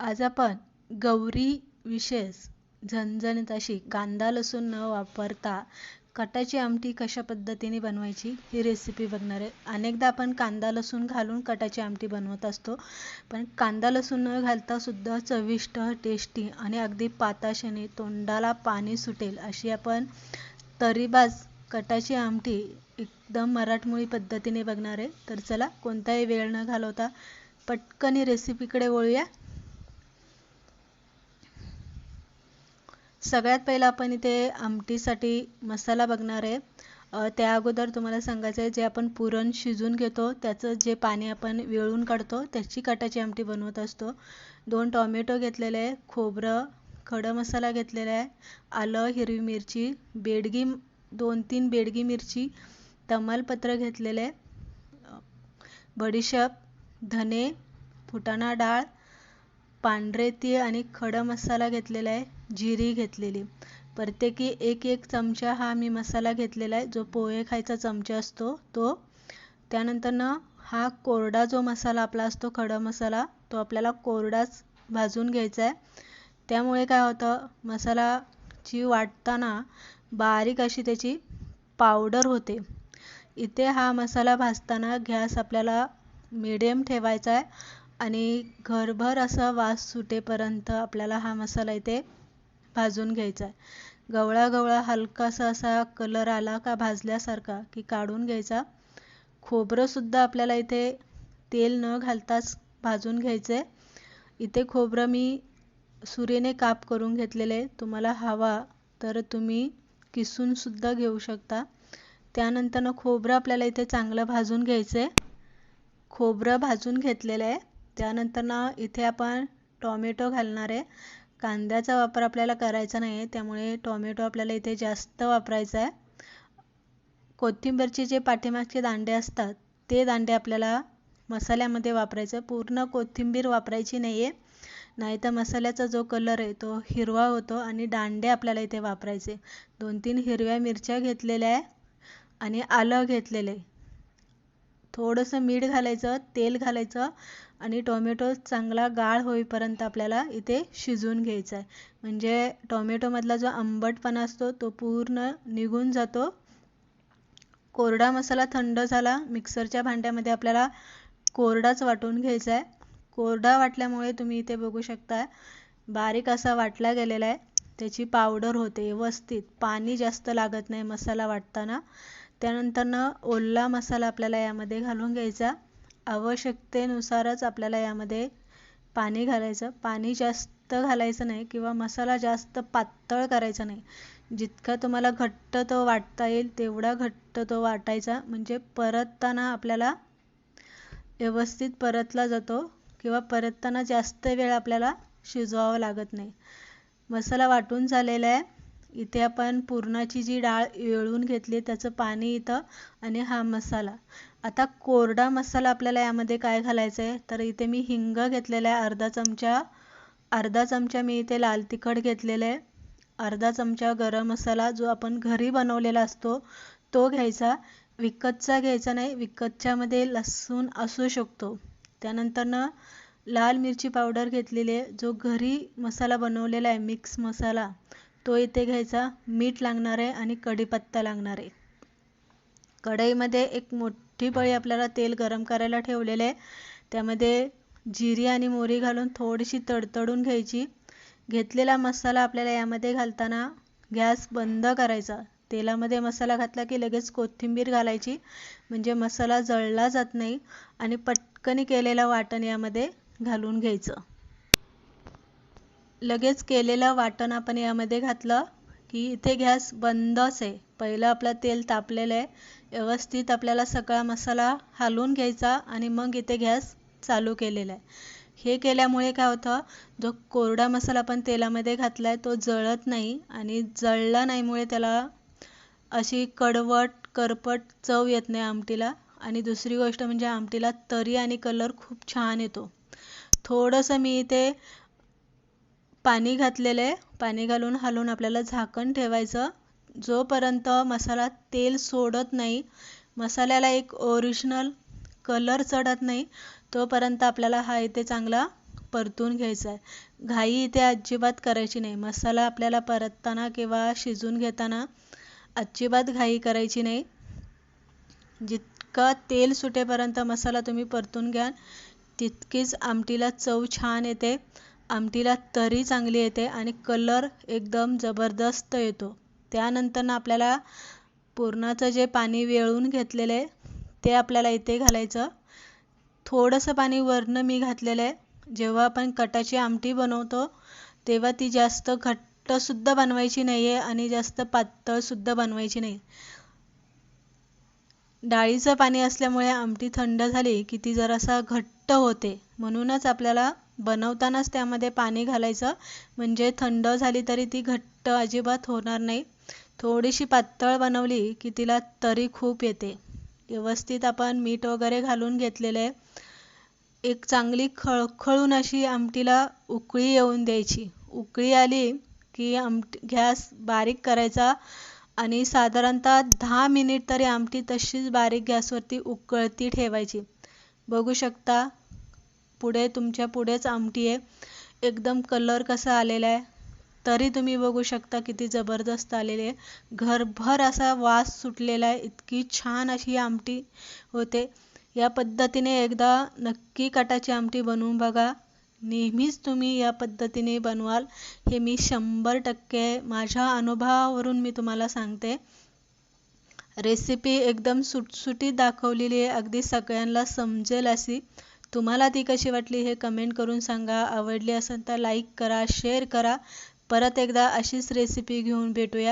आज आपण गौरी विशेष झणझणीत अशी कांदा लसूण न वापरता कटाची आमटी कशा पद्धतीने बनवायची ही रेसिपी बघणार आहे. अनेकदा आपण कांदा लसूण घालून कटाची आमटी बनवत असतो. पण कांदा लसूण न घालता सुद्धा चविष्ट टेस्टी आणि अगदी पाताशाने तोंडाला पाणी सुटेल अशी आपण तरीबाज कटाची आमटी एकदम मराठमोळी पद्धतीने बघणार आहे. तर चला कोणताही वेळ न घालवता पटकन रेसिपीकडे वळूया. सगळ्यात पहिलं आपण इथे आमटीसाठी मसाला बघणार आहे. त्या अगोदर तुम्हाला सांगायचं आहे जे आपण पुरण शिजून घेतो त्याचं जे पाणी आपण वेळून काढतो त्याची कटाची आमटी बनवत असतो. दोन टॉमॅटो घेतलेले आहे खोबरं खडं मसाला घेतलेला आहे आलं हिरवी मिरची बेडगी दोन तीन बेडगी मिरची तमालपत्र घेतलेले आहे बडीशेप धने फुटाणा डाळ पांढरे तीळ आणि खडा मसाला घेतलेला आहे जिरी घेतलेली. प्रत्येकी एक एक चमचा हा मी मसाला घेतलेला आहे जो पोहे खायचा चमचा असतो तो. त्यानंतरनं हा कोरडा जो मसाला आपला असतो खडा मसाला तो आपल्याला कोरडाच भाजून घ्यायचा आहे. त्यामुळे काय होतं मसालाची वाटताना बारीक अशी त्याची पावडर होते. इथे हा मसाला भाजताना गॅस आपल्याला मिडियम ठेवायचा आहे. आणि घरभर असा वास सुटेपर्यंत आपल्याला हा मसाला इथे भाजून घ्यायचा आहे. गवळा गवळा हलकासा असा कलर आला का भाजल्यासारखा की काढून घ्यायचा. खोबरंसुद्धा आपल्याला इथे तेल न घालताच भाजून घ्यायचं. आहे इथे खोबरं मी सुरीने काप करून घेतलेले. तुम्हाला हवा तर तुम्ही किसूनसुद्धा घेऊ शकता. त्यानंतरनं खोबरं आपल्याला इथे चांगलं भाजून घ्यायचं. आहे खोबरं भाजून घेतलेलं आहे. त्यानंतर ना इथे आपण टॉमॅटो घालणार आहे. कांद्याचा वापर आपल्याला करायचा नाही आहे त्यामुळे टॉमॅटो आपल्याला इथे जास्त वापरायचा आहे. कोथिंबीरचे जे पाठीमागचे दांडे असतात ते दांडे आपल्याला मसाल्यामध्ये वापरायचं पूर्ण कोथिंबीर वापरायची नाही आहे नाही तर मसाल्याचा जो कलर आहे तो हिरवा होतो आणि दांडे आपल्याला इथे वापरायचे दोन तीन हिरव्या मिरच्या घेतलेल्या आहे आणि आलं घेतलेलं आहे. थोडंसं मीठ घालायचं तेल घालायचं आणि टोमॅटो चांगला गाळ होईपर्यंत आपल्याला इथे शिजवून घ्यायचा आहे. म्हणजे टोमॅटोमधला जो आंबटपणा असतो तो पूर्ण निघून जातो. कोरडा मसाला थंड झाला मिक्सरच्या भांड्यामध्ये आपल्याला कोरडाच वाटून घ्यायचा आहे. कोरडा वाटल्यामुळे तुम्ही इथे बघू शकता बारीक असा वाटला गेलेला आहे. त्याची पावडर होते व्यवस्थित. पाणी जास्त लागत नाही मसाला वाटताना. त्यानंतरनं ओला मसाला आपल्याला यामध्ये घालून घ्यायचा. आवश्यकतेनुसारच आपल्याला यामध्ये पाणी घालायचं. पाणी जास्त घालायचं नाही किंवा मसाला जास्त पातळ करायचा नाही. जितका तुम्हाला घट्ट तो वाटता येईल तेवढा घट्ट तो वाटायचा. म्हणजे परतताना आपल्याला व्यवस्थित परतला जातो किंवा परतताना जास्त वेळ आपल्याला शिजवावं लागत नाही. मसाला वाटून झालेला आहे. इथे आपण पुरणाची जी डाळ येळून घेतली त्याचं पाणी इथं आणि हा मसाला. आता कोरडा मसाला आपल्याला यामध्ये काय घालायचं आहे तर इथे मी हिंग घेतलेला आहे अर्धा चमचा अर्धा चमचा मी इथे लाल तिखट घेतलेलं आहे. अर्धा चमचा गरम मसाला जो आपण घरी बनवलेला असतो तो घ्यायचा. विकतचा घ्यायचा नाही विकतच्यामध्ये लसूण असू शकतो. त्यानंतरनं लाल मिरची पावडर घेतलेली आहे जो घरी मसाला बनवलेला आहे मिक्स मसाला तो इथे घ्यायचा. मीठ लागणार आहे आणि कढीपत्ता लागणार आहे. कढईमध्ये एक मोठ पळी आपल्याला तेल गरम करायला ठेवलेलं आहे. त्यामध्ये जिरी आणि मोहरी घालून थोडीशी तडतडून घ्यायची. घेतलेला मसाला आपल्याला यामध्ये घालताना गॅस बंद करायचा. तेलामध्ये मसाला घातला की लगेच कोथिंबीर घालायची. म्हणजे मसाला जळला जात नाही आणि पटकन केलेलं वाटण यामध्ये घालून घ्यायचं. लगेच केलेलं वाटण आपण यामध्ये घातलं. की इथे गॅस बंदच आहे. पहिलं आपलं तेल तापलेलं आहे. व्यवस्थित आपल्याला सगळा मसाला हालवून घ्यायचा आणि मग इथे गॅस चालू केलेला आहे. हे केल्यामुळे काय होतं जो कोरडा मसाला आपण तेलामध्ये घातला आहे तो जळत नाही आणि जळला नाहीमुळे त्याला अशी कडवट करपट चव येत नाही आमटीला. आणि दुसरी गोष्ट म्हणजे आमटीला तरी आणि कलर खूप छान येतो. थोडंसं मी इथे पाणी घातलेलं आहे. पाणी घालून हलवून आपल्याला झाकण ठेवायचं. जोपर्यंत मसाला तेल सोडत नाही मसाल्याला एक ओरिजिनल कलर चढत नाही तोपर्यंत आपल्याला हा इथे चांगला परतून घ्यायचा आहे. घाई इथे अजिबात करायची नाही. मसाला आपल्याला परतताना किंवा शिजून घेताना अजिबात घाई करायची नाही. जितका तेल सुटेपर्यंत मसाला तुम्ही परतून घ्याल तितकीच आमटीला चव छान येते. आमटीला तरी चांगली येते आणि कलर एकदम जबरदस्त येतो. त्यानंतर आपल्याला पुरणाचं जे पाणी वेळून घेतलेलं आहे ते आपल्याला इथे घालायचं. थोडंसं पाणी वरनं मी घातलेलं आहे. जेव्हा आपण कटाची आमटी बनवतो तेव्हा ती जास्त घट्टसुद्धा बनवायची नाही आहे आणि जास्त पातळसुद्धा बनवायची नाही. डाळीचं पाणी असल्यामुळे आमटी थंड झाली की ती जरासा घट्ट होते. म्हणूनच आपल्याला बनवतानाच त्यामध्ये पाणी घालायचं. म्हणजे थंड झाली तरी ती घट्ट अजिबात होणार नाही. थोडीशी पातळ बनवली की तिला तरी खूप येते. व्यवस्थित आपण मीठ वगैरे घालून घेतलेलं आहे. एक चांगली खळखळून अशी आमटीला उकळी येऊन द्यायची. उकळी आली की आमटी गॅस बारीक करायचा आणि साधारणतः दहा मिनिट तरी आमटी तशीच बारीक गॅसवरती उकळती ठेवायची. बघू शकता पुढे तुमच्या पुढेच आमटी आहे. एकदम कलर कसा आलेला आहे तरी तुम्ही बघू शकता किती जबरदस्त आलेली आहे. घरभर असा वास सुटलेला आहे इतकी छान अशी आमटी होते. या पद्धतीने एकदा नक्की कटाची आमटी बनवून बघा. नेहमीच तुम्ही या पद्धतीने बनवाल हे मी शंभर टक्के माझ्या अनुभवावरून मी तुम्हाला सांगते. रेसिपी एकदम सुटसुटीत दाखवलेली आहे अगदी सगळ्यांना समजेल अशी. तुम्हाला ती कशी वाटली हे कमेंट करून सांगा. आवडली असेल तर लाईक करा शेअर करा. परत एकदा अशीच रेसिपी घेऊन भेटूया.